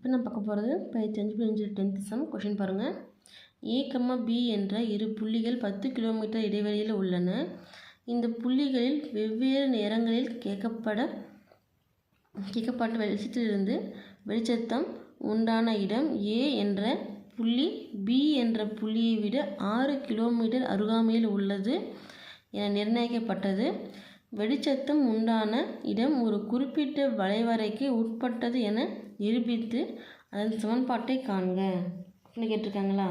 இப்போ நான் பார்க்க போகிறது பயிற்சி அஞ்சு பதினஞ்சு டென்த் சம் கொஷின் பாருங்கள் ஏ கம்மா பி என்ற இரு புள்ளிகள் பத்து கிலோமீட்டர் இடைவெளியில் உள்ளன. இந்த புள்ளிகளில் வெவ்வேறு நேரங்களில் கேட்கப்பட கேட்கப்பட்ட வெளிச்சத்திலிருந்து வெளிச்சத்தம் உண்டான இடம் ஏ என்ற புள்ளி பி என்ற புள்ளியை விட ஆறு கிலோமீட்டர் அருகாமையில் உள்ளது என நிர்ணயிக்கப்பட்டது. வெளிச்சத்தம் உண்டான இடம் ஒரு குறிப்பிட்ட வளைவரைக்கு உட்பட்டது என நிரூபித்து அதன் சமன்பாட்டை காண்க. அப்படின்னு கேட்டிருக்காங்களா?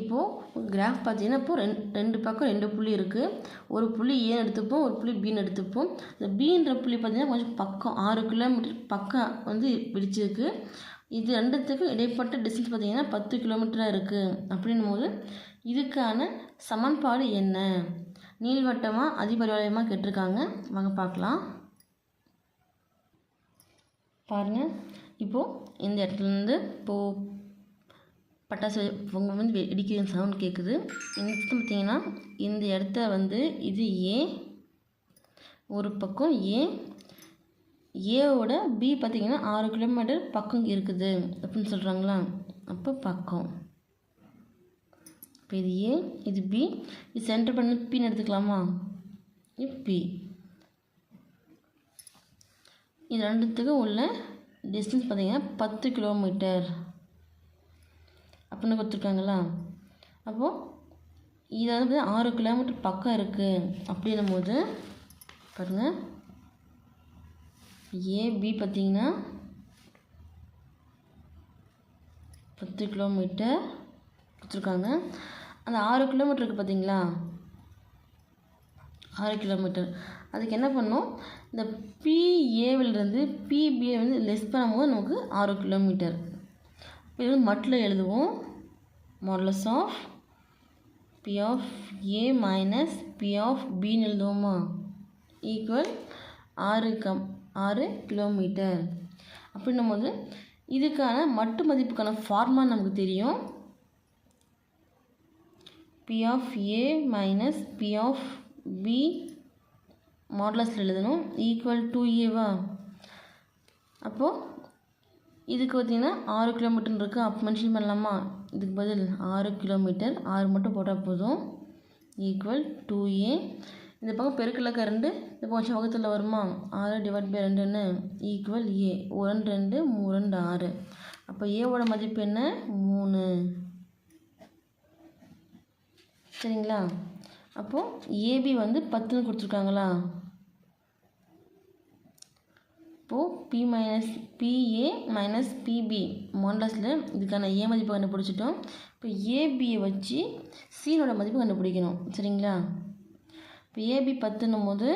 இப்போது கிராஃப் பார்த்தீங்கன்னா இப்போ ரெண்டு ரெண்டு பக்கம் ரெண்டு புள்ளி இருக்குது ஒரு புள்ளி ஏன்னு எடுத்துப்போம் ஒரு புள்ளி பின்னு எடுத்துப்போம். இந்த பீன்ற புள்ளி பார்த்தீங்கன்னா கொஞ்சம் பக்கம் ஆறு கிலோமீட்டர் பக்கம் வந்து பிடிச்சிருக்கு இது ரெண்டுத்துக்கும் இடைப்பட்ட டிஸ்டன்ஸ் பார்த்தீங்கன்னா பத்து கிலோமீட்டராக இருக்குது அப்படின்னும் போது இதுக்கான சமன்பாடு என்ன? நீள்வட்டமாக அதிபரிவளையமாக கேட்டிருக்காங்க. வாங்க பார்க்கலாம். பாருங்கள் இப்போது இந்த இடத்துலேருந்து இப்போது பட்டாசு பொங்க வந்து வெடிக்கிற சவுண்ட் கேட்குது இந்த பார்த்தீங்கன்னா இந்த இடத்த வந்து இது ஏ ஒரு பக்கம் ஏ ஏவோட பி பார்த்தீங்கன்னா ஆறு கிலோமீட்டர் பக்கம் இருக்குது அப்படின்னு சொல்கிறாங்களா அப்போ பக்கம். இப்போ இது ஏ இது பி இது சென்டர் பண்ண பின்னு எடுத்துக்கலாமா? இது பி. இது ரெண்டுத்துக்கும் உள்ள டிஸ்டன்ஸ் பார்த்தீங்கன்னா பத்து கிலோமீட்டர் அப்படின்னு கொடுத்துருக்காங்களா? அப்போது இது வந்து பார்த்தீங்கன்னா ஆறு கிலோமீட்டர் பக்கம் இருக்குது அப்படின்னும் போது பாருங்கள் ஏபி பார்த்தீங்கன்னா பத்து கிலோமீட்டர் கொடுத்துருக்காங்க. அந்த ஆறு கிலோமீட்டருக்கு பார்த்தீங்களா ஆறு கிலோமீட்டர் அதுக்கு என்ன பண்ணோம் இந்த பிஏவிலிருந்து பிபிஏ வந்து லெஸ் பண்ணும்போது நமக்கு ஆறு கிலோமீட்டர் இது வந்து மட்டில் எழுதுவோம். Modulus of B of A minus B of பின்னு எழுதுவோமா? ஈக்குவல் ஆறு கம் ஆறு கிலோமீட்டர் அப்படின்னும் போது இதுக்கான மட்டு மதிப்புக்கான ஃபார்முலா நமக்கு தெரியும். B of A minus B of B மாடலஸில் எழுதணும். ஈக்குவல் டூ ஏவா அப்போது இதுக்கு பார்த்தீங்கன்னா ஆறு கிலோமீட்டர் இருக்குது அப்போ மென்ஷன் பண்ணலாமா? இதுக்கு பதில் ஆறு கிலோமீட்டர் ஆறு மட்டும் போட்டால் போதும். ஈக்குவல் டூ ஏ இந்த பக்கம் பெருக்கல கரண்டு இந்த பக்கம் வகுத்தில் வருமா? ஆறு டிவைட் பை ரெண்டுன்னு ஈக்குவல் ஏ ஒரு ரெண்டு ரெண்டு மூணு ரெண்டு ஆறு. அப்போ ஏவோட மதிப்பு என்ன? மூணு. சரிங்களா? அப்போது ஏபி வந்து பத்துன்னு கொடுத்துருக்காங்களா? இப்போது B minus BA minus BB மாண்டஸில் இதுக்கான ஏ மதிப்பு கண்டுபிடிச்சிட்டோம். இப்போ ஏபியை வச்சு சீனோட மதிப்பு கண்டுபிடிக்கணும். சரிங்களா? இப்போ ஏபி பத்துன்னும் போது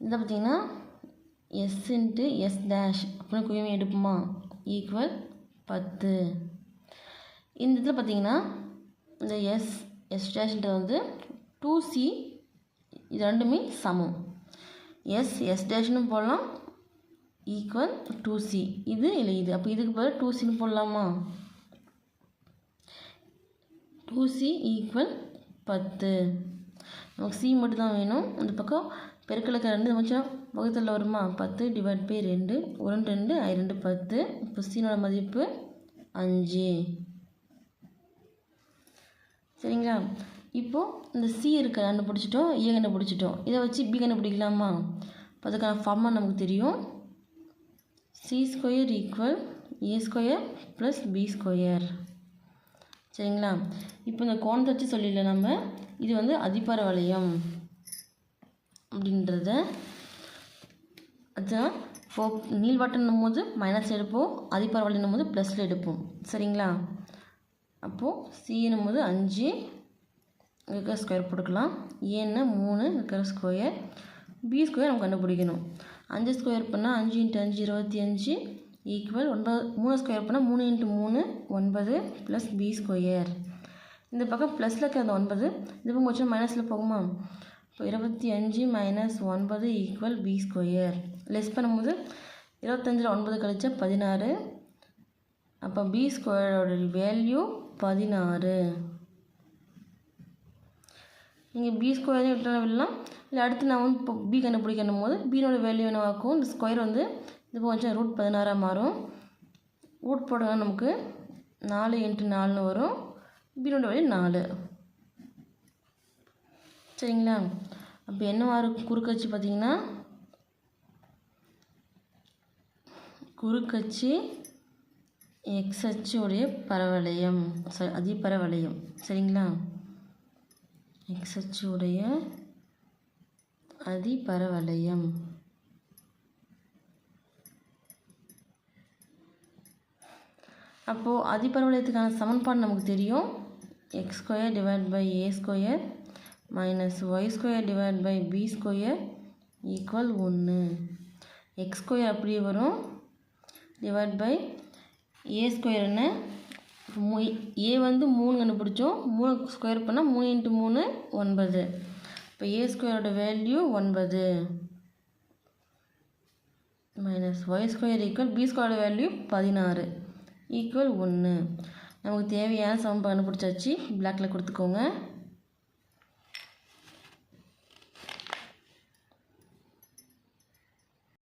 இதில் பார்த்தீங்கன்னா எஸ் இன்ட்டு எஸ் டேஷ் அப்படின்னு குவிமை எடுப்போமா? ஈக்குவல் பத்து. இந்த இதில் பார்த்தீங்கன்னா இந்த எஸ் எஸ் டேஷ்ன்றது வந்து டூ சி இது ரெண்டுமே சமம். எஸ் எஸ் டேஷ்னு போடலாம். ஈக்குவல் டூ சி இது இல்லை இது அப்போ இதுக்கு பதில் டூ சின்னு போடலாமா? டூ சி ஈக்குவல் பத்து. நமக்கு சி மட்டும் தான் வேணும். அந்த பக்கம் பெருக்கலுக்கு ரெண்டு கொஞ்சம் வகுத்தில் வருமா? பத்து டிவைட் பை ரெண்டு. ஒரு ரெண்டு ஐ ரெண்டு பத்து. இப்போ சீனோட மதிப்பு அஞ்சு. சரிங்களா? இப்போது இந்த சி இருக்க கண்டுபிடிச்சிட்டோம் ஏ கண்டுபிடிச்சிட்டோம் இதை வச்சு பி கண்டுபிடிக்கலாமா? இப்போ அதுக்கான ஃபார்மாக நமக்கு தெரியும். C square equal A square plus B square சரிங்களா? இப்போ இந்த கோணத்தை வச்சு சொல்லிடல நம்ம. இது வந்து அதிபர வளையம் அப்படின்றத. அதுதான் ஃபோ நீள்வட்டம்னும் போது மைனஸ் எடுப்போம் அதிபர வளையம் போது ப்ளஸில் எடுப்போம். சரிங்களா? அப்போது சின்னும் போது அஞ்சு இருக்கிற ஸ்கொயர் போட்டுக்கலாம். ஏன்னா மூணு இருக்கிற ஸ்கொயர் பி ஸ்கொயர் நம்ம கண்டுபிடிக்கணும். அஞ்சு ஸ்கொயர் பண்ணால் அஞ்சு இன்ட்டு அஞ்சு இருபத்தி அஞ்சு ஈக்குவல் ஒன்பது மூணு ஸ்கொயர் பண்ணால் மூணு இன்ட்டு மூணு ஒன்பது ப்ளஸ் பி ஸ்கொயர் இந்த பக்கம் ப்ளஸில் இருக்கிற அந்த ஒன்பது இது பக்கம் வச்சு மைனஸில் போகுமா? இப்போ இருபத்தி அஞ்சு மைனஸ் ஒன்பது ஈக்குவல் பி ஸ்கொயர் லெஸ் பண்ணும்போது இருபத்தஞ்சில் ஒன்பது கழிச்சா பதினாறு. அப்போ பி ஸ்கொயரோட வேல்யூ பதினாறு. நீங்கள் பி ஸ்கொயரையும் விட்டுலாம் விடலாம். இல்லை அடுத்து நான் வந்து இப்போ பி கண்டுபிடிக்கணும் போது பீனோட வேல்யூ என்னவாக்கும் இந்த ஸ்கொயர் வந்து இது கொஞ்சம் ரூட் பதினாறாக மாறும். ரூட் போடுங்க நமக்கு நாலு இன்ட்டு நாலுன்னு வரும். பீனோட வேல்யூ நாலு. சரிங்களா? அப்போ என்னவா இருக்கும் குறுக்கச்சு பார்த்தீங்கன்னா குறுக்கச்சு எக்ஸ் அச்சுடைய பரவளையம். சாரி அதிபரவளையம். சரிங்களா? எக்ஸ் அச்சுடைய அதிபரவளையம். அப்போது அதிபரவளையத்துக்கான சமன்பாடு நமக்கு தெரியும். X square divide by A square minus Y square divide by B square equal ஒன்று எக்ஸ் ஸ்கொயர் அப்படியே வரும். டிவைட் பை ஏ ஸ்கொயர் என்ன மூ ஏ வந்து மூணு கண்டுபிடிச்சோம் மூணு ஸ்கொயர் பண்ணால் மூணு இன்ட்டு மூணு ஒன்பது. இப்போ ஏ ஸ்கொயரோட வேல்யூ ஒன்பது. Minus Y square equal B ஸ்கொயரோட வேல்யூ பதினாறு. ஈக்குவல் ஒன்று நமக்கு தேவையான சமம் கண்டுபிடிச்சாச்சு. பிளாக்கில் கொடுத்துக்கோங்க.